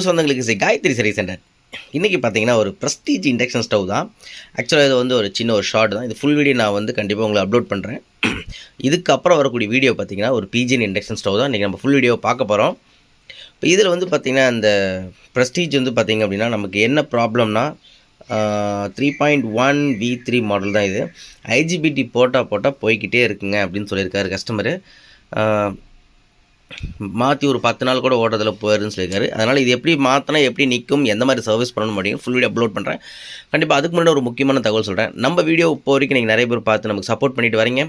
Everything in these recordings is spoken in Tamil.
அன்பு சொந்தங்களுக்கு சரி காயத்ரி சரி சென்டர் இன்றைக்கி பார்த்தீங்கன்னா ஒரு ப்ரெஸ்டீஜ் இண்டக்ஷன் ஸ்டவ் தான். ஆக்சுவலாக இது வந்து ஒரு சின்ன ஒரு ஷார்ட் தான். இது ஃபுல் வீடியோ நான் வந்து கண்டிப்பாக உங்களை அப்லோட் பண்ணுறேன் இதுக்கப்புறம் வரக்கூடிய வீடியோ பார்த்தீங்கன்னா ஒரு பிஜின் இண்டக்ஷன் ஸ்டவ் தான். இன்றைக்கி நம்ம ஃபுல் வீடியோ பார்க்க போகிறோம் இப்போ இதில் வந்து பார்த்திங்கன்னா அந்த ப்ரெஸ்டீஜ் வந்து பார்த்திங்க அப்படின்னா நமக்கு என்ன ப்ராப்ளம்னா three point one V three model தான் இது. ஐஜிபிடி போட்டால் போட்டால் போய்கிட்டே இருக்குங்க அப்படின்னு சொல்லியிருக்காரு கஸ்டமரு மாற்றி ஒரு பத்து நாள் கூட ஓட்டத்தில் போயிருன்னு சொல்லியிருக்காரு. அதனால் இது எப்படி மாற்றினா எப்படி நிற்கும் எந்த மாதிரி சர்வீஸ் பண்ணணும் முடியும் ஃபுல் வீடியோ அப்லோட் பண்ணுறேன் கண்டிப்பாக அதுக்கு முன்னாடி ஒரு முக்கியமான தகவல் சொல்கிறேன் நம்ம வீடியோ இப்போ வரைக்கும் நீங்கள் நிறைய பேர் பார்த்து நமக்கு சப்போர்ட் பண்ணிட்டு வரீங்க.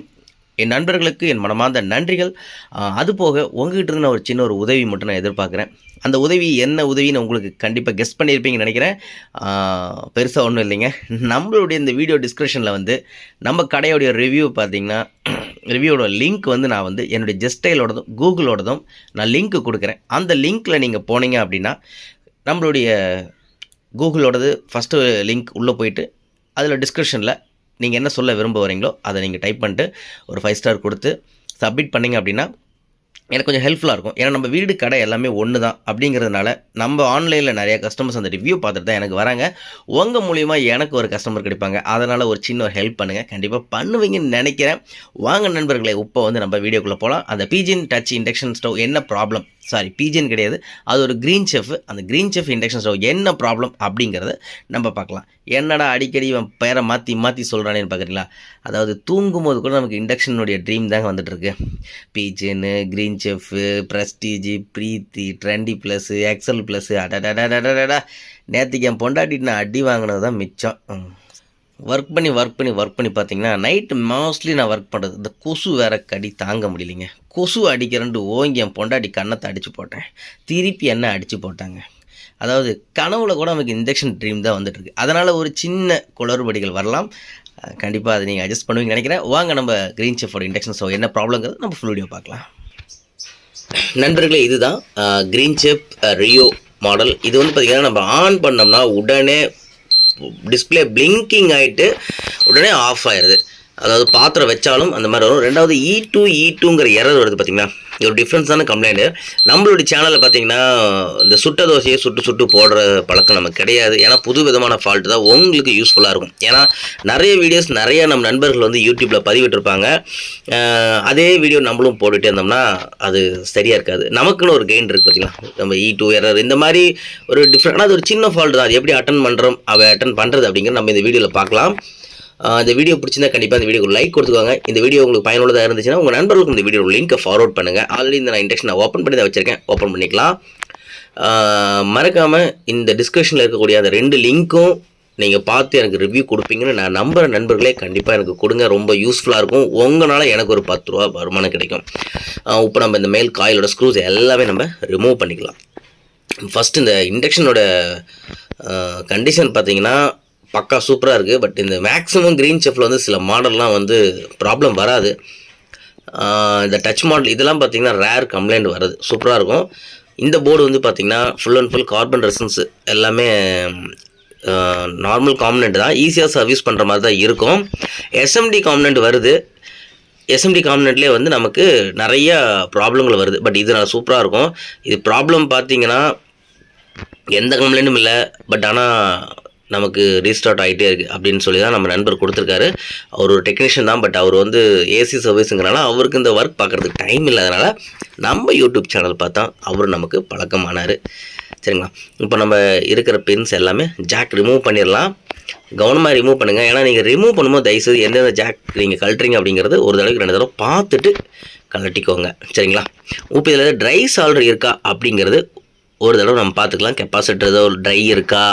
என் நண்பர்களுக்கு என் மனமார்ந்த நன்றிகள். அதுபோக அது போக உங்ககிட்ட இருந்து நான் ஒரு சின்ன ஒரு உதவி மட்டும் நான் எதிர்பார்க்குறேன். அந்த உதவி என்ன உதவின்னு உங்களுக்கு கண்டிப்பாக கெஸ் பண்ணியிருப்பீங்கன்னு நினைக்கிறேன். பெருசாக ஒன்றும் இல்லைங்க. நம்மளுடைய இந்த வீடியோ டிஸ்கிரிப்ஷனில் வந்து நம்ம கடையோடைய ரிவ்யூ பார்த்தீங்கன்னா ரிவ்யூவோட லிங்க் வந்து நான் வந்து என்னுடைய ஜெஸ்டைலோடதும் கூகுளோடதும் நான் லிங்க் கொடுக்குறேன். அந்த லிங்க்கில் நீங்கள் போனீங்க அப்படின்னா நம்மளுடைய கூகுளோடது ஃபஸ்ட்டு லிங்க் உள்ளே போயிட்டு அதில் டிஸ்கிரிப்ஷனில் நீங்கள் என்ன சொல்ல விரும்ப வரீங்களோ அதை நீங்கள் டைப் பண்ணிட்டு ஒரு ஃபைவ் ஸ்டார் கொடுத்து சப்மிட் பண்ணிங்க அப்படின்னா எனக்கு கொஞ்சம் ஹெல்ப்ஃபுல்லாக இருக்கும். ஏன்னா நம்ம வீடு கடை எல்லாமே ஒன்று தான் அப்படிங்கிறதுனால நம்ம ஆன்லைனில் நிறைய கஸ்டமர்ஸ் அந்த ரிவ்யூ பார்த்துட்டு தான் எனக்கு வராங்க. உங்கள் மூலிமா எனக்கு ஒரு கஸ்டமர் கிடைப்பாங்க. அதனால் ஒரு சின்ன ஒரு ஹெல்ப் பண்ணுங்கள் கண்டிப்பாக பண்ணுவீங்கன்னு நினைக்கிறேன். வாங்க நண்பர்களே இப்போ வந்து நம்ம வீடியோக்குள்ளே போகலாம் அந்த பீஜின் டச் இண்டக்ஷன் ஸ்டவ் என்ன ப்ராப்ளம் சாரி பீஜன் கிடையாது. அது ஒரு க்ரீன் செஃப் அந்த க்ரீன் செஃப் இண்டக்ஷன் ஸ்டவ் என்ன ப்ராப்ளம் அப்படிங்கிறத நம்ம பார்க்கலாம். என்னடா அடிக்கடி இவன் பேரை மாற்றி மாற்றி சொல்கிறானேன்னு பார்க்குறீங்களா? அதாவது தூங்கும் போது கூட நமக்கு இண்டக்ஷனுடைய ட்ரீம் தாங்க வந்துட்டுருக்கு. Pigeon பீஜின்னு Greenchef Prestige Preethi Trendy plus Excel plus அடடடடடடா நேற்றுக்கு என் பொண்டாட்டிட்டு நான் அடி வாங்கினது தான் மிச்சம் ஒர்க் பண்ணி ஒர்க் பண்ணி ஒர்க் பண்ணி பார்த்தீங்கன்னா நைட்டு மோஸ்ட்லி நான் ஒர்க் பண்ணுறது இந்த கொசு வேற கடி தாங்க முடியலைங்க. கொசு அடிக்கிறேன்ட்டு ஓங்கி என் பொண்டாடி கண்ணத்தை அடித்து போட்டேன். திருப்பி என்ன அடித்து போட்டாங்க? அதாவது கனவுல கூட நமக்கு இன்ஜெக்ஷன் ட்ரீம் தான் வந்துட்டுருக்கு. அதனால் ஒரு சின்ன குளறுபடிகள் வரலாம். கண்டிப்பாக அதை நீங்கள் அட்ஜஸ்ட் பண்ணுவீங்கன்னு நினைக்கிறேன். வாங்க நம்ம க்ரீன் செஃபோட இண்டக்ஷன் ஸோ என்ன ப்ராப்ளங்கிறது நம்ம ஃபுல் வீடியோ பார்க்கலாம். நண்பர்களே இதுதான் க்ரீன் செப் ரியோ மாடல் இது வந்து பார்த்திங்கன்னா நம்ம ஆன் பண்ணோம்னா உடனே டிஸ்பிளே பிளிங்கிங் ஆகிட்டு உடனே ஆஃப் ஆயிடுது அதாவது பாத்திரம் வச்சாலும் அந்த மாதிரி வரும். ரெண்டாவது இ டூ இ டூங்கிற எரர் வருது பார்த்தீங்கன்னா இது ஒரு டிஃப்ரென்ஸான கம்ப்ளைண்ட்டு நம்மளுடைய சேனலில் பார்த்தீங்கன்னா இந்த சுட்ட தோசையை சுட்டு சுட்டு போடுற பழக்கம் நமக்கு கிடையாது. ஏன்னா புது விதமான ஃபால்ட் தான் உங்களுக்கு யூஸ்ஃபுல்லாக இருக்கும். ஏன்னா நிறைய வீடியோஸ் நிறைய நம்ம நண்பர்கள் வந்து யூடியூப்பில் பதிவிட்டிருப்பாங்க. அதே வீடியோ நம்மளும் போட்டுகிட்டே இருந்தோம்னா அது சரியாக இருக்காது. நமக்குன்னு ஒரு கெயின் இருக்குது பார்த்தீங்களா நம்ம இ டூ எரர் இந்த மாதிரி ஒரு டிஃப்ரெண்ட் ஆனால் அது ஒரு சின்ன ஃபால்ட் தான். அது எப்படி அட்டன் பண்ணுறோம் அவள் அட்டன் பண்ணுறது அப்படிங்கிற நம்ம இந்த வீடியோவில் பார்க்கலாம். இந்த வீடியோ பிடிச்சிருந்தா கண்டிப்பாக இந்த வீடியோக்கு லைக் கொடுத்துக்கோங்க. இந்த வீடியோ உங்களுக்கு பயனுள்ளதாக இருந்துச்சுன்னா உங்கள் நண்பர்களுக்கு இந்த வீடியோ லிங்க்கை ஃபார்வர்ட் பண்ணுங்கள் ஆல்ரெடி இந்த நான் இண்டக்ஷன் ஓப்பன் பண்ணி தான் வச்சிருக்கேன். ஓப்பன் பண்ணிக்கலாம். மறக்காமல் இந்த டிஸ்கஷனில் இருக்கக்கூடிய அந்த ரெண்டு லிங்க்கும் நீங்கள் பார்த்து எனக்கு ரிவ்யூ கொடுப்பீங்கன்னு நான் நம்புகிற நண்பர்களே கண்டிப்பாக எனக்கு கொடுங்க. ரொம்ப யூஸ்ஃபுல்லாக இருக்கும். உங்களால் எனக்கு ஒரு பத்து ரூபா வருமானம் கிடைக்கும். இப்போ நம்ம இந்த மேல் காயிலோட ஸ்க்ரூஸ் எல்லாமே நம்ம ரிமூவ் பண்ணிக்கலாம். ஃபஸ்ட்டு இந்த இண்டக்ஷனோட கண்டிஷன் பார்த்தீங்கன்னா பக்கா சூப்பராக இருக்குது பட் இந்த மேக்ஸிமம் க்ரீன் செஃப்பில் வந்து சில மாடல்லாம் வந்து ப்ராப்ளம் வராது. இந்த டச் மாடல் இதெல்லாம் பார்த்தீங்கன்னா ரேர் கம்ப்ளைண்ட் வருது. சூப்பராக இருக்கும். இந்த போர்டு வந்து பார்த்திங்கன்னா full and full carbon resistance எல்லாமே நார்மல் காம்பனண்ட் தான். ஈஸியாக சர்வீஸ் பண்ணுற மாதிரி தான் இருக்கும். எஸ்எம்டி காம்பனண்ட் வருது. எஸ்எம்டி காம்பனண்ட்லேயே வந்து நமக்கு நிறைய ப்ராப்ளங்கள் வருது. பட் இது நான் சூப்பராக இருக்கும். இது ப்ராப்ளம் பார்த்தீங்கன்னா எந்த கம்ப்ளைண்ட்டும் இல்லை. பட் ஆனால் நமக்கு ரீஸ்டார்ட் ஆகிட்டே இருக்குது அப்படின்னு சொல்லி தான் நம்ம நண்பர் கொடுத்துருக்காரு. அவர் ஒரு டெக்னீஷியன் தான் பட் அவர் வந்து ஏசி சர்வீஸுங்கிறனால அவருக்கு இந்த ஒர்க் பார்க்குறதுக்கு டைம் இல்லாதனால நம்ம யூடியூப் சேனல் பார்த்தா அவர் நமக்கு பழக்கமானார். சரிங்களா? இப்போ நம்ம இருக்கிற பின்ஸ் எல்லாமே ஜாக் ரிமூவ் பண்ணிடலாம் கவனமாக ரிமூவ் பண்ணுங்கள் ஏன்னா நீங்கள் ரிமூவ் பண்ணும்போது தயவுசெய்து எந்தெந்த ஜாக் நீங்கள் கழட்டுறீங்க அப்படிங்கிறது ஒரு தடவைக்கு ரெண்டு தடவை பார்த்துட்டு கழட்டிக்கோங்க. சரிங்களா? இப்போ இதில் ட்ரை சால்டர் இருக்கா அப்படிங்கிறது ஒரு தடவை நம்ம பார்த்துக்கலாம். கெப்பாசிட்டர் ஏதோ ட்ரை இருக்கா?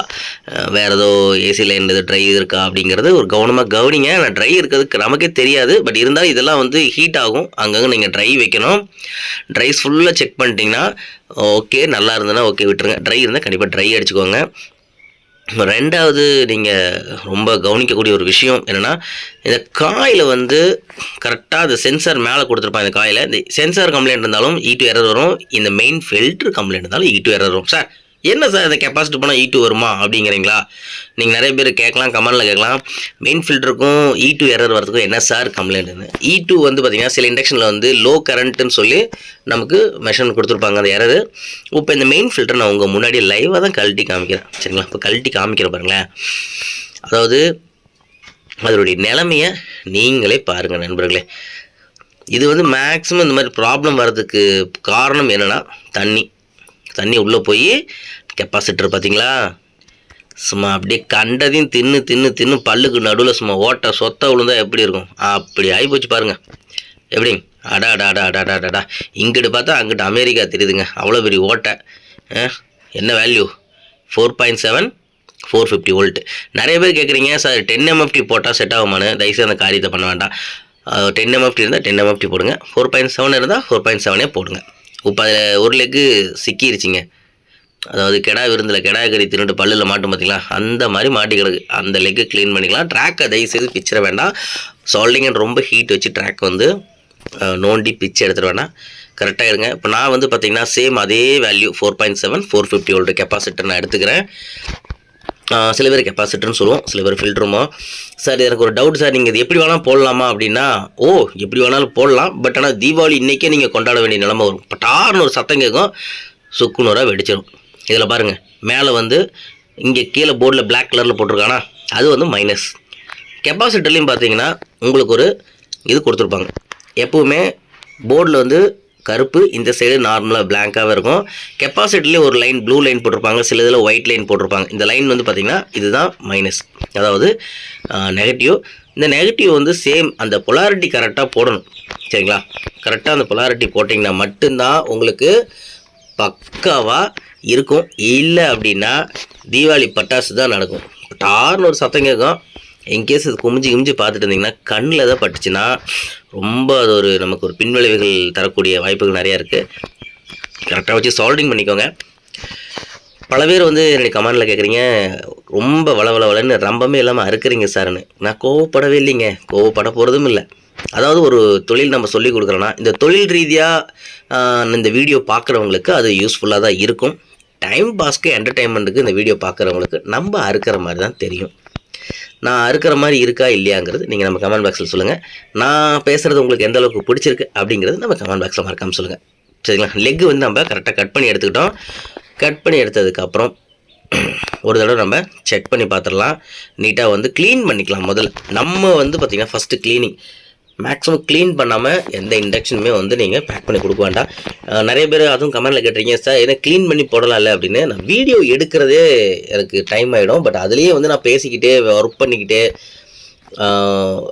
வேறு ஏதோ ஏசி லைன் எது ட்ரை இருக்கா அப்படிங்கிறது ஒரு கவனமாக கவனிங்க. ஆனால் ட்ரை இருக்கிறதுக்கு நமக்கே தெரியாது. பட் இருந்தாலும் இதெல்லாம் வந்து ஹீட் ஆகும். அங்கங்கே நீங்கள் ட்ரை வைக்கணும். ட்ரைஸ் ஃபுல்லாக செக் பண்ணிட்டீங்கன்னா ஓகே நல்லா இருந்ததுன்னா ஓகே விட்டுருங்க. ட்ரை இருந்தால் கண்டிப்பாக ட்ரை அடிச்சுக்கோங்க. ரெண்டாவது நீங்கள் ரொம்ப கவனிக்கக்கூடிய ஒரு விஷயம் என்னென்னா இந்த காயில் வந்து கரெக்டாக அந்த சென்சார் மேலே கொடுத்துருப்பாங்க இந்த காயில். இந்த சென்சார் கம்ப்ளைண்ட் இருந்தாலும் இ டூ எரர் வரும். இந்த மெயின் ஃபில்டர் கம்ப்ளைண்ட் இருந்தாலும் இ டூ எரர் வரும். சார் என்ன சார் இந்த கெப்பாசிட்டி போனால் ஈட்டு டூ வருமா அப்படிங்கிறீங்களா? நீங்கள் நிறைய பேர் கேட்கலாம் கமெண்டில் கேட்கலாம். மெயின் ஃபில்டருக்கும் இ e டூ எரர் வரதுக்கும் என்ன சார் கம்ப்ளைண்ட்னு இ டூ வந்து பார்த்திங்கன்னா சில இண்டக்ஷனில் வந்து லோ கரண்ட்டுன்னு சொல்லி நமக்கு மெஷர்மெண்ட் கொடுத்துருப்பாங்க அந்த எரர் இப்போ இந்த மெயின் ஃபில்டர் நான் உங்கள் முன்னாடி லைவாக தான் கழட்டி காமிக்கிறேன். சரிங்களா? இப்போ கழட்டி காமிக்கிறேன் பாருங்களேன். அதாவது அதனுடைய நிலைமையை நீங்களே பாருங்கள் நண்பர்களே. இது வந்து மேக்ஸிமம் இந்த மாதிரி ப்ராப்ளம் வர்றதுக்கு காரணம் என்னென்னா தண்ணி. தண்ணி உள்ளே போய் கெப்பாசிட்டர் பார்த்தீங்களா சும்மா அப்படியே கண்டதையும் தின்னு தின்னு தின்னு பல்லுக்கு நடுவில் சும்மா ஓட்டை சொத்த விழுந்தா எப்படி இருக்கும்? அப்படி ஆகிப்போச்சு பாருங்கள் எப்படி? அடா அடா அடா அடா அடா அடா. இங்கிட்டு பார்த்தா அங்கிட்டு அமெரிக்கா தெரியுதுங்க. அவ்வளோ பெரிய ஓட்டை. ஆ, என்ன value four point seven four fifty volt நிறைய பேர் கேட்குறீங்க சார் டென் எம்எஃப்டி போட்டால் செட் ஆகுமானு தயவுசெய்து அந்த காரியத்தை பண்ண வேண்டாம். டென் எம்எஃப்டி இருந்தால் டென் எம்எஃப்டி போடுங்க. ஃபோர் பாயிண்ட் செவன் இருந்தால் ஃபோர் பாயிண்ட் செவனே போடுங்க. இப்போ அதில் ஒரு லெக்கு சிக்கிருச்சிங்க. அதாவது கெடா விருந்தில் கெடா கறி திருண்டு பல்லில் மாட்டும் பார்த்தீங்களா அந்த மாதிரி மாட்டி கிடக்கு. அந்த லெக்கை க்ளீன் பண்ணிக்கலாம். ட்ராக்கை தயவுசெய்து பிச்சிட வேண்டாம். சால்டிங்கன்னு ரொம்ப ஹீட் வச்சு ட்ராக் வந்து நோண்டி பிச்சு எடுத்துகிட்டு வேணாம். கரெக்டாக இருங்க. இப்போ நான் வந்து பார்த்தீங்கன்னா சேம் அதே value four point seven four fifty volt capacitor நான் எடுத்துக்கிறேன். சில பேர் கெப்பாசிட்டர்னு சொல்லுவோம் சில பேர் ஃபில்டருமா சார் எனக்கு ஒரு டவுட் சார் நீங்கள் இது எப்படி வேணாலும் போடலாமா அப்படின்னா ஓ எப்படி வேணாலும் போடலாம். பட் ஆனால் தீபாவளி இன்றைக்கே நீங்கள் கொண்டாட வேண்டிய நிலைமை வரும். பட்டார்னு ஒரு சத்தம் கேட்கும் சுக்குநூறாக வெடிச்சிடும் இதில் பாருங்கள் மேலே வந்து இங்கே கீழே போர்டில் பிளாக் கலரில் போட்டிருக்கானா அது வந்து மைனஸ் கெப்பாசிட்டர்லேயும் பார்த்தீங்கன்னா உங்களுக்கு ஒரு இது கொடுத்துருப்பாங்க. எப்போவுமே போர்டில் வந்து கருப்பு இந்த சைடு நார்மலாக பிளாங்காகவே இருக்கும். கெப்பாசிட்டிலே ஒரு லைன் ப்ளூ லைன் போட்டிருப்பாங்க. சில இதில் ஒயிட் லைன் போட்டிருப்பாங்க. இந்த லைன் வந்து பார்த்திங்கன்னா இதுதான் மைனஸ் அதாவது நெகட்டிவ் இந்த நெகட்டிவ் வந்து சேம் அந்த பொலாரிட்டி கரெக்டாக போடணும். சரிங்களா? கரெக்டாக அந்த பொலாரிட்டி போட்டிங்கன்னா மட்டும்தான் உங்களுக்கு பக்காவாக இருக்கும். இல்லை அப்படின்னா தீபாவளி பட்டாசு தான் நடக்கும். டார்னு ஒரு சத்தம் கேட்கும். இன்கேஸ் அது குமிஞ்சு குமிஞ்சு பார்த்துட்டு இருந்தீங்கன்னா கண்ணில் தான் பட்டுச்சுன்னா ரொம்ப அது ஒரு நமக்கு ஒரு பின்விளைவுகள் தரக்கூடிய வாய்ப்புகள் நிறையா இருக்குது கரெக்டாக வச்சு சால்டிங் பண்ணிக்கோங்க. பல பேர் வந்து என்னுடைய கமெண்டில் கேட்குறீங்க ரொம்ப வள வள வளன்னு ரொம்பவே இல்லாமல் அறுக்குறீங்க சார்னு நான் கோவப்படவே இல்லைங்க. கோவப்பட போகிறதும் இல்லை. அதாவது ஒரு தொழில் நம்ம சொல்லி கொடுக்குறோன்னா இந்த தொழில் ரீதியாக இந்த வீடியோ பார்க்குறவங்களுக்கு அது யூஸ்ஃபுல்லாக தான் இருக்கும். டைம் பாஸ்க்கு என்டர்டைன்மெண்ட்டுக்கு இந்த வீடியோ பார்க்குறவங்களுக்கு நம்ம அறுக்கிற மாதிரி தான் தெரியும். நான் அறுக்கிற மாதிரி இருக்கா இல்லையாங்கிறது நீங்கள் நம்ம கமெண்ட் பாக்ஸில் சொல்லுங்கள் நான் பேசுகிறது உங்களுக்கு எந்த அளவுக்கு பிடிச்சிருக்கு அப்படிங்கிறது நம்ம கமெண்ட் பாக்ஸில் மறக்காமல் சொல்லுங்கள் சரிங்களா? லெக் வந்து நம்ம கரெக்டாக கட் பண்ணி எடுத்துக்கிட்டோம். கட் பண்ணி எடுத்ததுக்கப்புறம் ஒரு தடவை நம்ம செக் பண்ணி பார்த்துடலாம். நீட்டாக வந்து க்ளீன் பண்ணிக்கலாம் முதல்ல. நம்ம வந்து பார்த்திங்கன்னா ஃபஸ்ட்டு க்ளீனிங் மேக்ஸிமம் க்ளீன் பண்ணாமல் எந்த இண்டக்ஷனுமே வந்து நீங்கள் பேக் பண்ணி கொடுக்க வேண்டாம். நிறைய பேர் அதுவும் கமெண்டில் கேட்டிருக்கீங்க சார் ஏன்னா க்ளீன் பண்ணி போடலாம்ல அப்படின்னு. நான் வீடியோ எடுக்கிறதே எனக்கு டைம் ஆகிடும் பட் அதுலேயே வந்து நான் பேசிக்கிட்டே ஒர்க் பண்ணிக்கிட்டே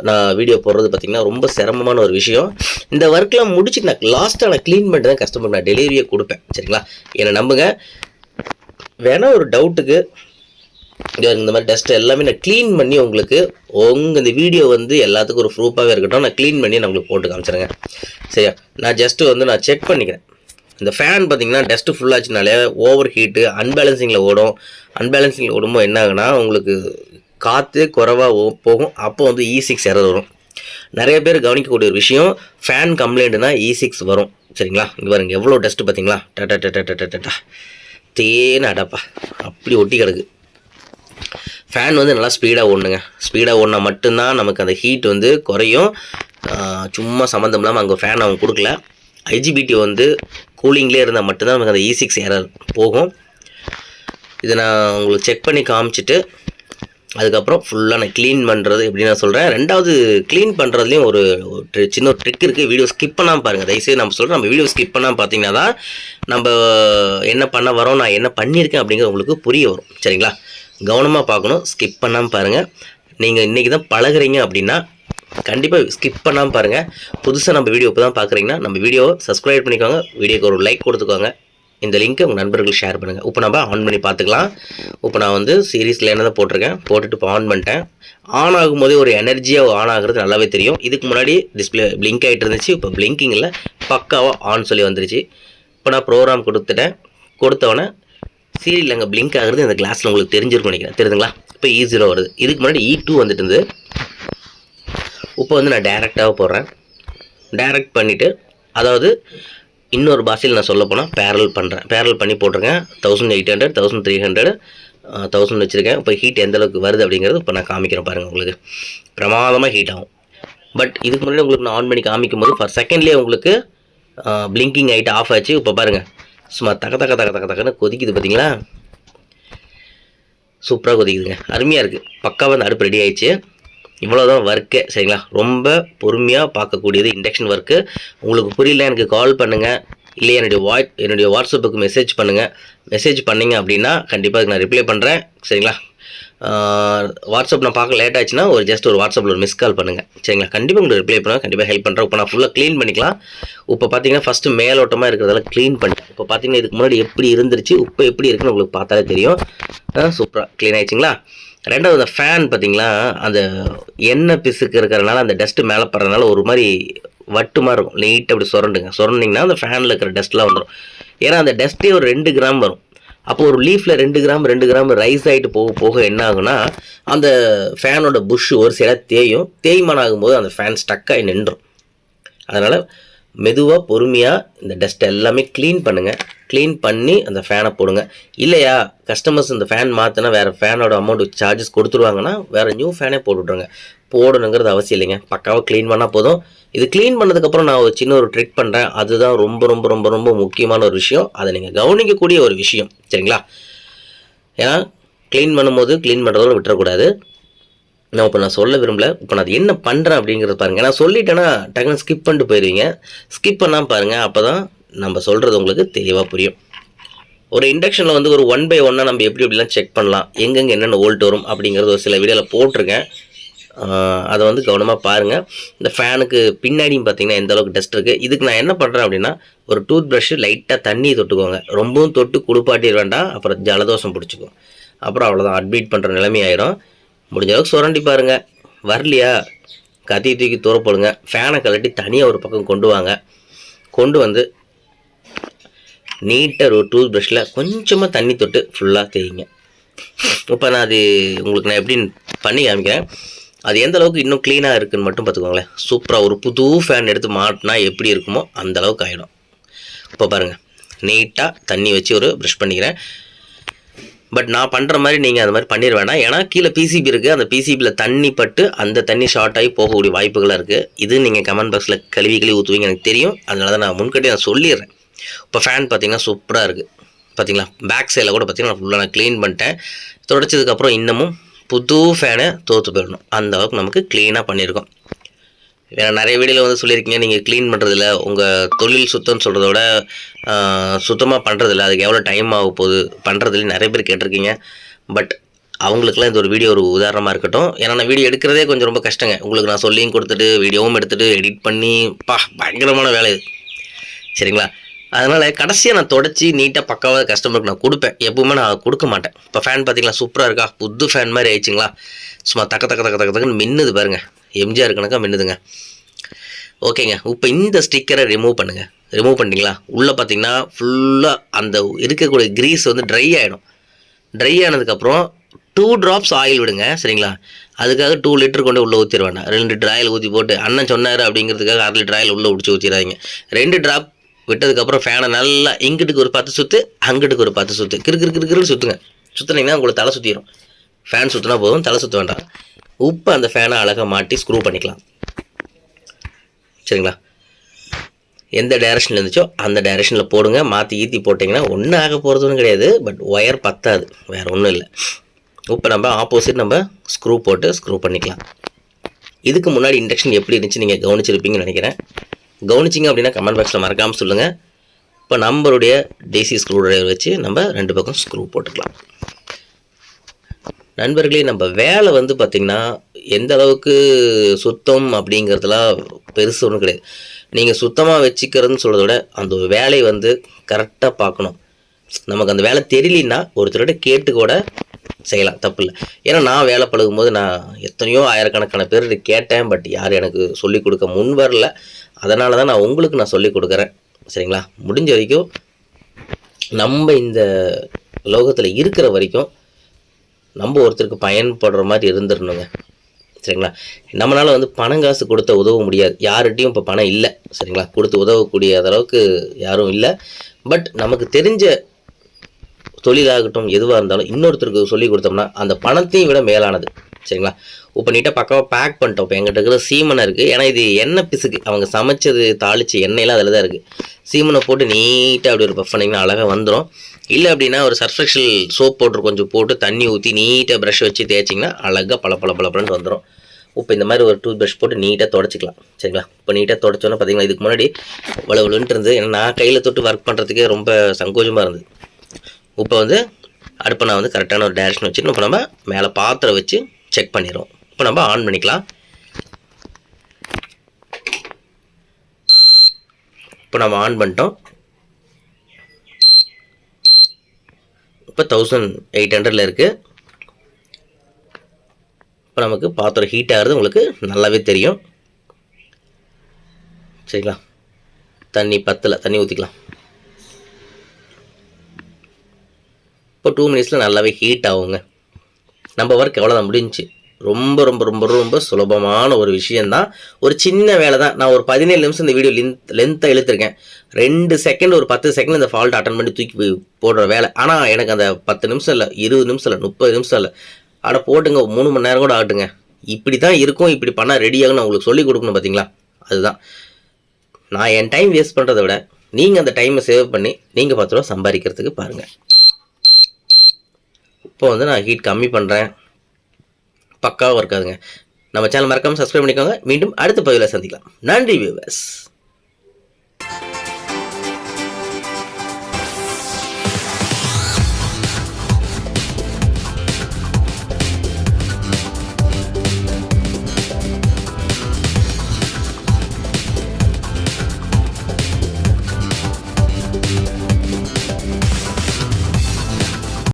நான் வீடியோ போடுறது பார்த்திங்கன்னா ரொம்ப சிரமமான ஒரு விஷயம். இந்த ஒர்க்லாம் முடிச்சுட்டு நான் லாஸ்ட்டாக நான் க்ளீன் பண்ணிட்டு தான் கஸ்டமர் நான் டெலிவரியே கொடுப்பேன். சரிங்களா? என்னை நம்புங்க. வேணால் ஒரு டவுட்டுக்கு இந்த மாதிரி டஸ்ட் எல்லாமே நான் க்ளீன் பண்ணி உங்களுக்கு உங்கள் இந்த வீடியோ வந்து எல்லாத்துக்கும் ஒரு ப்ரூஃபாகவே இருக்கட்டும் நான் க்ளீன் பண்ணி நான் உங்களுக்கு போட்டு காமிச்சிருங்க சரியா? நான் ஜஸ்ட்டு வந்து நான் செக் பண்ணிக்கிறேன். இந்த ஃபேன் பார்த்தீங்கன்னா டஸ்ட்டு ஃபுல்லாச்சுனாலே ஓவர் ஹீட்டு அன்பேலன்சிங்கில் ஓடும். அன்பேலன்சிங்கில் ஓடும்போது என்ன ஆகுனா உங்களுக்கு காற்று குறைவாக போகும். அப்போ வந்து இ சிக்ஸ் எரர் வரும். நிறைய பேர் கவனிக்கக்கூடிய ஒரு விஷயம் ஃபேன் கம்ப்ளைண்ட்னா இ சிக்ஸ் வரும். சரிங்களா? இங்கே பாருங்க எவ்வளோ டஸ்ட்டு பார்த்தீங்களா டட்டா டட்டா டட்டா டட்டா தேன அடப்பா. அப்படி ஒட்டி கிடக்கு. ஃபேன் வந்து நல்லா ஸ்பீடாக ஓடணுங்க ஸ்பீடாக ஓடினா மட்டும்தான் நமக்கு அந்த ஹீட் வந்து குறையும். சும்மா சம்மந்தம் இல்லாமல் அங்கே ஃபேன் அவங்க கொடுக்கல. ஐஜிபிடி வந்து கூலிங்லேயே இருந்தால் மட்டும்தான் நமக்கு அந்த e இ சிக்ஸ் போகும். இதை நான் உங்களுக்கு செக் பண்ணி காமிச்சிட்டு அதுக்கப்புறம் ஃபுல்லாக நான் க்ளீன் பண்ணுறது எப்படி நான் சொல்கிறேன் ரெண்டாவது க்ளீன் பண்ணுறதுலையும் ஒரு சின்ன ஒரு ட்ரிக் இருக்குது வீடியோ ஸ்கிப் பண்ணாமல் பாருங்கள் தயவுசெய்து நம்ம சொல்கிறேன் நம்ம வீடியோ ஸ்கிப் பண்ணாமல் பார்த்தீங்கன்னா தான் நம்ம என்ன பண்ண வரோம் நான் என்ன பண்ணியிருக்கேன் அப்படிங்கிறது உங்களுக்கு புரிய வரும். சரிங்களா? கவனமாக பார்க்கணும். ஸ்கிப் பண்ணாமல் பாருங்கள் நீங்கள் இன்றைக்கி தான் பழகுறீங்க அப்படின்னா கண்டிப்பாக ஸ்கிப் பண்ணாமல் பாருங்கள் புதுசாக நம்ம வீடியோ இப்போ தான் பார்க்குறீங்கன்னா நம்ம வீடியோவை சப்ஸ்கிரைப் பண்ணிக்கோங்க. வீடியோக்கு ஒரு லைக் கொடுத்துக்கோங்க. இந்த லிங்க்கை உங்கள் நண்பர்களுக்கு ஷேர் பண்ணுங்கள் இப்போ நம்ம ஆன் பண்ணி பார்த்துக்கலாம். இப்போ நான் வந்து சீரீஸில் என்ன தான் போட்டிருக்கேன் போட்டுட்டு இப்போ ஆன் பண்ணிட்டேன். ஆன் ஆகும்போதே ஒரு எனர்ஜியாக ஆன் ஆகுறது நல்லாவே தெரியும். இதுக்கு முன்னாடி டிஸ்பிளே பிளிங்க் ஆகிட்டு இருந்துச்சு. இப்போ பிளிங்கிங்கில் பக்காவாக ஆன் சொல்லி வந்துருச்சு. இப்போ நான் ப்ரோக்ராம் கொடுத்துட்டேன். கொடுத்தவொடனே சீரியல் அங்கே பிளிங்க் ஆகுறது இந்த கிளாஸில் உங்களுக்கு தெரிஞ்சிருக்கும் நினைக்கிறேன். தெரியுதுங்களா? இப்போ இ e ஜீரோ வருது. இதுக்கு முன்னாடி e இ டூ வந்துட்டு இருந்தது இப்போ வந்து நான் டைரெக்டாக போடுறேன். டைரக்ட் பண்ணிவிட்டு அதாவது இன்னொரு பாஷையில் நான் சொல்ல போனால் பேரல் பண்ணுறேன் பேரல் பண்ணி போட்டிருக்கேன். Thousand eight hundred thousand three hundred thousand வச்சுருக்கேன். இப்போ ஹீட் எந்த அளவுக்கு வருது அப்படிங்கிறது இப்போ நான் காமிக்கிறேன் பாருங்கள் உங்களுக்கு. பிரமாதமாக ஹீட் ஆகும். பட் இதுக்கு முன்னாடி உங்களுக்கு நான் ஆன் பண்ணி காமிக்கும் போது ஃபார் செகண்ட்லேயே உங்களுக்கு பிளிங்கிங் ஆகிட்டு ஆஃப் ஆச்சு. இப்போ பாருங்கள் சும்மா தக்க தக்க தக்க தக்க தக்கன்னு கொதிக்குது பார்த்தீங்களா சூப்பராக கொதிக்குதுங்க. அருமையாக இருக்குது பக்காவாக அந்த அடுப்பு ரெடி ஆயிடுச்சு. இவ்வளோதான் ஒர்க்கு சரிங்களா? ரொம்ப பொறுமையாக பார்க்கக்கூடியது இண்டக்ஷன் ஒர்க்கு உங்களுக்கு புரியல எனக்கு கால் பண்ணுங்கள் இல்லை என்னுடைய வாய் என்னுடைய வாட்ஸ்அப்புக்கு மெசேஜ் பண்ணுங்கள் மெசேஜ் பண்ணிங்க அப்படின்னா கண்டிப்பாக நான் ரிப்ளை பண்ணுறேன் சரிங்களா? வாட்ஸ்அப் நான் பார்க்க லேட் ஆச்சுன்னா ஒரு ஜஸ்ட் ஒரு வாட்ஸ்அப்பில் ஒரு மிஸ் கால் பண்ணுங்கள் சரிங்களா? கண்டிப்பாக உங்களுக்கு ரிப்ளை பண்ணுவேன். கண்டிப்பாக ஹெல்ப் பண்ணுறேன் இப்போ நான் ஃபுல்லாக க்ளீன் பண்ணிக்கலாம். இப்போ பார்த்தீங்கன்னா ஃபஸ்ட்டு மேலோட்டமாக இருக்கிறதெல்லாம் க்ளீன் பண்ணிட்டேன். இப்போ பார்த்தீங்கன்னா இதுக்கு முன்னாடி எப்படி இருந்துருச்சு இப்போ எப்படி இருக்குன்னு உங்களுக்கு பார்த்தாலே தெரியும். சூப்பராக க்ளீன் ஆயிடுச்சுங்களா? ரெண்டாவது அந்த ஃபேன் பார்த்தீங்களா அந்த எண்ணெய் பிசுக்கு இருக்கிறனால அந்த டஸ்ட்டு மேலே படுறதுனால ஒரு மாதிரி வட்டு மாதிரி இருக்கும் நீட்டாக அப்படி சுரண்டுங்க. சுரண்டிங்கன்னா அந்த ஃபேனில் இருக்கிற டஸ்ட்லாம் வந்துடும் ஏன்னா அந்த டஸ்ட்டே ஒரு ரெண்டு கிராம் வரும். அப்போ ஒரு லீஃபில் ரெண்டு கிராம் ரெண்டு கிராம் ரைஸ் ஆகிட்டு போக போக என்ன ஆகுனா அந்த ஃபேனோட புஷ் ஒரு சில தேயும் தேய்மான் ஆகும்போது அந்த ஃபேன் ஸ்டக் ஆகி நின்றும். அதனால் மெதுவாக பொறுமையாக இந்த டஸ்ட் எல்லாமே க்ளீன் பண்ணுங்கள் க்ளீன் பண்ணி அந்த ஃபேனை போடுங்க. இல்லையா? கஸ்டமர்ஸ் இந்த ஃபேன் மாற்றினா வேறு ஃபேனோட அமௌண்ட் சார்ஜஸ் கொடுத்துருவாங்கன்னா வேறு நியூ ஃபேனே போட்டு விட்ருங்க போடணுங்கிறது அவசியம் இல்லைங்க. பக்காவாக க்ளீன் பண்ணால் போதும். இது க்ளீன் பண்ணதுக்கப்புறம் நான் ஒரு சின்ன ஒரு ட்ரிக் பண்ணுறேன் அதுதான் ரொம்ப ரொம்ப ரொம்ப ரொம்ப முக்கியமான ஒரு விஷயம். அதை நீங்கள் கவனிக்கக்கூடிய ஒரு விஷயம். சரிங்களா? ஏன்னா க்ளீன் பண்ணும்போது க்ளீன் பண்ணுறதோட விட்டுறக்கூடாது. நான் இப்போ நான் சொல்ல விரும்பல. இப்போ நான் அது என்ன பண்ணுறேன் அப்படிங்கிறத பாருங்கள் நான் சொல்லிட்டேன்னா டக்குன்னு ஸ்கிப் பண்ணிட்டு போயிடுவீங்க. ஸ்கிப் பண்ணாமல் பாருங்கள் அப்போ தான் நம்ம சொல்கிறது உங்களுக்கு தெளிவாக புரியும். ஒரு இண்டக்ஷனில் வந்து ஒரு ஒன் பை ஒன்னாக நம்ம எப்படி எப்படிலாம் செக் பண்ணலாம் எங்கெங்கே என்னென்ன வோல்ட் வரும் அப்படிங்கிறது ஒரு சில வீடியோவில் போட்டிருக்கேன். அதை வந்து கவனமாக பாருங்கள் இந்த ஃபேனுக்கு பின்னாடியும் பார்த்தீங்கன்னா எந்த அளவுக்கு டஸ்ட் இருக்குது இதுக்கு நான் என்ன பண்ணுறேன் அப்படின்னா ஒரு டூத் ப்ரஷ்ஷு லைட்டாக தண்ணி தொட்டுக்கோங்க. ரொம்பவும் தொட்டு குளிப்பாட்டிட வேண்டாம். அப்புறம் ஜலதோஷம் பிடிச்சிக்கும். அப்புறம் அவ்வளோதான் அட்மிட் பண்ணுற நிலைமை ஆயிரும். முடிஞ்ச அளவுக்கு சுரண்டி பாருங்கள் வரலையா? கத்தி தூக்கி தூரப்படுங்க ஃபேனை கழட்டி தனியாக ஒரு பக்கம் கொண்டு வாங்க. கொண்டு வந்து நீட்டாக ஒரு டூத் ப்ரஷில் கொஞ்சமாக தண்ணி தொட்டு ஃபுல்லாக தேய்ங்க. இப்போ நான் அது உங்களுக்கு நான் எப்படின்னு பண்ணி காமிக்கிறேன். அது எந்த அளவுக்கு இன்னும் க்ளீனாக இருக்குன்னு மட்டும் பார்த்துக்கோங்களேன். சூப்பராக ஒரு புது ஃபேன் எடுத்து மாட்டினா எப்படி இருக்குமோ அந்த அளவுக்கு ஆகிடும் இப்போ பாருங்கள் நீட்டாக தண்ணி வச்சு ஒரு ப்ரஷ் பண்ணிக்கிறேன். பட் நான் பண்ணுற மாதிரி நீங்கள் அந்த மாதிரி பண்ணிட வேணாம் ஏன்னா கீழே பிசிபி இருக்குது அந்த பிசிபியில் தண்ணி பட்டு அந்த தண்ணி ஷார்ட் ஆகி போகக்கூடிய வாய்ப்புகளாக இருக்குது இது நீங்கள் கமெண்ட் பாக்ஸில் கழுவி கழுவி ஊற்றுவீங்க எனக்கு தெரியும். அதனால தான் நான் முன்கட்டி நான் சொல்லிடுறேன். இப்போ ஃபேன் பார்த்தீங்கன்னா சூப்பராக இருக்குது பார்த்தீங்களா? பேக் சைடில் கூட பார்த்தீங்கன்னா ஃபுல்லாக நான் க்ளீன் பண்ணிட்டேன். தொடச்சதுக்கப்புறம் இன்னமும் புது ஃபேனை தோற்று போயிடணும். அந்த அளவுக்கு நமக்கு க்ளீனாக பண்ணியிருக்கோம். வேறு நிறைய வீடியோவில் வந்து சொல்லியிருக்கீங்க நீங்கள் க்ளீன் பண்ணுறதில்ல உங்கள் தொழில் சுத்தம்னு சொல்கிறத விட சுத்தமாக பண்ணுறதில்ல அதுக்கு எவ்வளோ டைம் ஆக போகுது பண்ணுறதுல நிறைய பேர் கேட்டிருக்கீங்க. பட் அவங்களுக்குலாம் இது ஒரு வீடியோ ஒரு உதாரணமாக இருக்கட்டும். ஏன்னா நான் வீடியோ எடுக்கிறதே கொஞ்சம் ரொம்ப கஷ்டங்க. உங்களுக்கு நான் சொல்லியும் கொடுத்துட்டு வீடியோவும் எடுத்துகிட்டு எடிட் பண்ணி பா பயங்கரமான வேலை இது. சரிங்களா? அதனால் கடைசியாக நான் தொடச்சி நீட்டாக பக்காவாக கஸ்டமருக்கு நான் கொடுப்பேன். எப்பவுமே நான் கொடுக்க மாட்டேன். இப்போ ஃபேன் பார்த்தீங்களா சூப்பராக இருக்கா? புது ஃபேன் மாதிரி ஆயிடுச்சிங்களா? சும்மா தக்க தக்க தக்க தக்க தக்கன்னு மின்னுது பாருங்கள் எம்ஜிஆர் கணக்காக மின்னுதுங்க. ஓகேங்க. இப்போ இந்த ஸ்டிக்கரை ரிமூவ் பண்ணுங்கள் ரிமூவ் பண்ணிட்டீங்களா? உள்ளே பார்த்தீங்கன்னா ஃபுல்லாக அந்த இருக்கக்கூடிய கிரீஸ் வந்து ட்ரை ஆகிடும் ட்ரை ஆனதுக்கப்புறம் டூ ட்ராப்ஸ் ஆயில் விடுங்க சரிங்களா? அதுக்காக டூ லிட்டர் கொண்டு உள்ளே ஊற்றிடுவேன் ரெண்டு ட்ராயில் ஊற்றி போட்டு அண்ணன் சொன்னார் அப்படிங்கிறதுக்காக அரை லிட்டர் ஆயில் உள்ளே ஊற்றி ஊற்றிடாதீங்க ரெண்டு ட்ராப் விட்டதுக்கப்புறம் ஃபேனை நல்லா இங்கிட்டுக்கு ஒரு பத்து சுற்று அங்கிட்டுக்கு ஒரு பத்து சுற்று கிறு கிறு கிரு கிரு சுற்றுங்க சுற்றுனீங்கன்னா உங்களுக்கு தலை சுற்றிடும் ஃபேன் சுற்றினா போதும் தலை சுற்ற வேண்டாம். உப்பு அந்த ஃபேனை அழகாக மாட்டி ஸ்க்ரூ பண்ணிக்கலாம். சரிங்களா? எந்த டைரக்ஷனில் இருந்துச்சோ அந்த டைரக்ஷனில் போடுங்க. மாற்றி ஈத்தி போட்டிங்கன்னா ஒன்றும் ஆக போகிறதுன்னு கிடையாது. பட் ஒயர் பத்தாது. வேறு ஒன்றும் இல்லை. இப்போ நம்ம ஆப்போசிட் நம்ம ஸ்க்ரூ போட்டு ஸ்க்ரூ பண்ணிக்கலாம். இதுக்கு முன்னாடி இண்டக்ஷன் எப்படி இருந்துச்சு நீங்கள் கவனிச்சிருப்பீங்கன்னு நினைக்கிறேன். கவனிச்சிங்க அப்படின்னா கமெண்ட் பாக்ஸில் மறக்காமல் சொல்லுங்கள் இப்போ நம்மளுடைய டிசி ஸ்க்ரூ ட்ரைவர் வச்சு நம்ம ரெண்டு பக்கம் ஸ்க்ரூ போட்டுக்கலாம். நண்பர்களே நம்ம வேலை வந்து பார்த்திங்கன்னா எந்த அளவுக்கு சுத்தம் அப்படிங்கிறதுலாம் பெருசு ஒன்றும் கிடையாது. நீங்கள் சுத்தமாக வச்சுக்கிறதுன்னு சொல்கிறத விட அந்த வேலையை வந்து கரெக்டாக பார்க்கணும். நமக்கு அந்த வேலை தெரியலன்னா ஒருத்தரோட கேட்டு கூட செய்யலாம் தப்பு இல்லை ஏன்னா நான் வேலை பழகும் போது நான் எத்தனையோ ஆயிரக்கணக்கான பேர் கேட்டேன் பட் யாரும் எனக்கு சொல்லிக் கொடுக்க முன் வரல. அதனால தான் நான் உங்களுக்கு நான் சொல்லிக் கொடுக்குறேன். சரிங்களா? முடிஞ்ச வரைக்கும் நம்ம இந்த லோகத்தில் இருக்கிற வரைக்கும் நம்ம ஒருத்தருக்கு பயன்படுற மாதிரி இருந்துடணுங்க. சரிங்களா? நம்மளால் வந்து பணம் காசு கொடுத்து உதவ முடியாது. யார்கிட்டையும் இப்போ பணம் இல்லை. சரிங்களா? கொடுத்து உதவக்கூடிய அளவுக்கு யாரும் இல்லை. பட் நமக்கு தெரிஞ்ச தொழிலாகட்டும் எதுவாக இருந்தாலும் இன்னொருத்தருக்கு சொல்லி கொடுத்தோம்னா அந்த பணத்தையும் விட மேலானது. சரிங்களா? இப்போ நீட்டாக பக்காவாக பேக் பண்ணிட்டோம். இப்போ எங்கிட்ட இருக்கிற சீமனை இருக்குது ஏன்னா இது எண்ணெய் பிசுக்கு. அவங்க சமைச்சது தாளித்து எண்ணெயெல்லாம் அதில் தான் இருக்குது சீமனை போட்டு நீட்டாக அப்படி ஒரு பஃப் பண்ணிங்கன்னா அழகாக வந்துடும் இல்லை அப்படின்னா ஒரு சர்ஃபெக்ஷல் சோப் போட்டு கொஞ்சம் போட்டு தண்ணி ஊற்றி நீட்டாக ப்ரஷ் வச்சு தேய்ச்சிங்கன்னா அழகாக பல பல பல வந்துடும் இப்போ இந்த மாதிரி ஒரு டூத் ப்ரஷ் போட்டு நீட்டாக தொடச்சிக்கலாம். சரிங்களா? இப்போ நீட்டாக தொடச்சோன்னா பார்த்தீங்களா இதுக்கு முன்னாடி வலுவலுன்ட்டு இருந்து ஏன்னா நான் கையில் தொட்டு ஒர்க் பண்ணுறதுக்கே ரொம்ப சங்கோஜமாக இருந்தது. இப்போ வந்து அடுப்பை நான் வந்து கரெக்டான ஒரு டேரக்ஷன் வச்சுட்டு இப்போ நம்ம மேலே பாத்திரம் வச்சு செக் பண்ணிடுறோம். இப்போ நம்ம ஆன் பண்ணிக்கலாம். இப்போ நம்ம ஆன் பண்ணிட்டோம். இப்போ தௌசண்ட் எயிட் ஹண்ட்ரடில் இருக்குது இப்போ நமக்கு பாத்திரம் ஹீட் ஆகிறது உங்களுக்கு நல்லாவே தெரியும். சரிங்களா? தண்ணி பத்தில் தண்ணி ஊற்றிக்கலாம் இப்போ டூ மினிட்ஸில் நல்லாவே ஹீட் ஆகுங்க. நம்ம ஒர்க் எவ்வளோதான் முடிஞ்சு ரொம்ப ரொம்ப ரொம்ப ரொம்ப சுலபமான ஒரு விஷயந்தான் ஒரு சின்ன வேலை தான் நான் ஒரு பதினேழு நிமிஷம் இந்த வீடியோ லென்த் லென்த்தாக இழுத்துருக்கேன். ரெண்டு செகண்ட் ஒரு பத்து செகண்ட் இந்த ஃபால்ட் அட்டன் பண்ணி தூக்கி போடுற வேலை. ஆனால் எனக்கு அந்த பத்து நிமிஷம் இல்லை இருபது நிமிஷம் இல்லை முப்பது நிமிஷம் இல்லை. அட போட்டுங்க மூணு மணி நேரம் கூட ஆகட்டுங்க. இப்படி தான் இருக்கும் இப்படி பண்ணால் ரெடி ஆகும் நான் உங்களுக்கு சொல்லிக் கொடுக்கணும் பார்த்தீங்களா அதுதான். நான் என் டைம் வேஸ்ட் பண்ணுறதை விட நீங்கள் அந்த டைமை சேவ் பண்ணி நீங்கள் பத்து ரூபா சம்பாதிக்கிறதுக்கு பாருங்கள் இப்போ வந்து நான் ஹீட் கம்மி பண்ணுறேன் பக்காவாக இருக்காதுங்க. நம்ம சேனல் மறக்காமல் சப்ஸ்கிரைப் பண்ணிக்கோங்க. மீண்டும் அடுத்த பதிவில் சந்திக்கலாம். நன்றி வியூவர்ஸ்